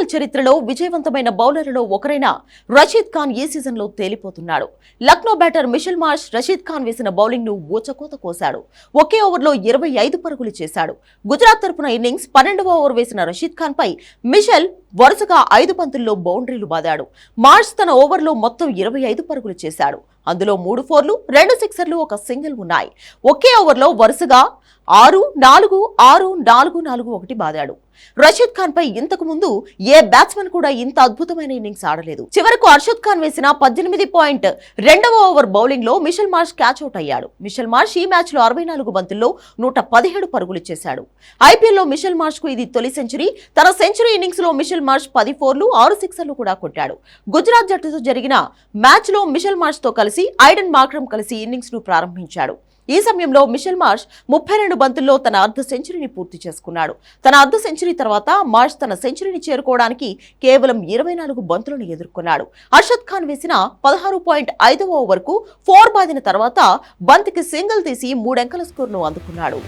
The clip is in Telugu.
ఐపీఎల్ చరిత్రలో విజయవంతమైన బౌలర్లలో ఒకరైన రషీద్ ఖాన్ ఈ సీజన్లో తేలిపోతున్నాడు. Lucknow batter Mitchell Marsh Rashid Khan వేసిన బౌలింగ్ను ఊచకోత కోశాడు. ఒకే ఓవర్లో ఇరవై ఐదు పరుగులు చేశాడు. గుజరాత్ తరపున ఇన్నింగ్స్ పన్నెండవ ఓవర్ వేసిన రషీద్ ఖాన్ పై వరుసగా ఐదు పంతుల్లో బౌండరీలు బాదాడు. మార్ష్ తన ఓవర్లో మొత్తం ఇరవై ఐదు పరుగులు చేశాడు. అందులో మూడు ఫోర్లు రెండు సిక్సర్లు ఒక సింగిల్ ఉన్నాయి. ఒకే ఓవర్లో వరుసగా ఆరు నాలుగు ఆరు నాలుగు నాలుగు ఒకటి బాదాడు. రషీద్ ఖాన్ పై ఇంతకు ముందు ఏ బ్యాట్స్మెన్ కూడా ఇంత అద్భుతమైన ఇన్నింగ్స్ ఆడలేదు. చివరకు అర్షద్ ఖాన్ వేసిన పద్దెనిమిది పాయింట్ రెండవ ఓవర్ బౌలింగ్లో మిషల్ మార్ష్ క్యాచ్ అవుట్ అయ్యాడు. మిషల్ మార్ష్ ఈ మ్యాచ్లో అరవై నాలుగు బంతుల్లో నూట పదిహేడు పరుగులు చేశాడు. ఐపీఎల్లో మిషెల్ మార్ష్కు ఇది తొలి సెంచరీ. తన సెంచరీ ఇన్నింగ్స్లో మిషల్ మార్ష్ పది ఫోర్లు ఆరు సిక్సర్లు కూడా కొట్టాడు. గుజరాత్ జట్టుతో జరిగిన మ్యాచ్లో మిషల్ మార్ష్తో కలిసి ఐడెన్ మార్క్రమ్ కలిసి ఇన్నింగ్స్ను ప్రారంభించాడు. ఈ సమయంలో మిషెల్ మార్ష్ ముప్పై రెండు బంతుల్లో తన అర్ధ సెంచరీని పూర్తి చేసుకున్నాడు. తన అర్ధ సెంచరీ తర్వాత మార్ష్ తన సెంచరీని చేరుకోవడానికి కేవలం ఇరవై నాలుగు బంతులను ఎదుర్కొన్నాడు. అర్షద్ ఖాన్ వేసిన పదహారు పాయింట్ ఐదవ ఓవర్కు ఫోర్ బాదిన తర్వాత బంతికి సింగిల్ తీసి మూడంకెల స్కోర్ను అందుకున్నాడు.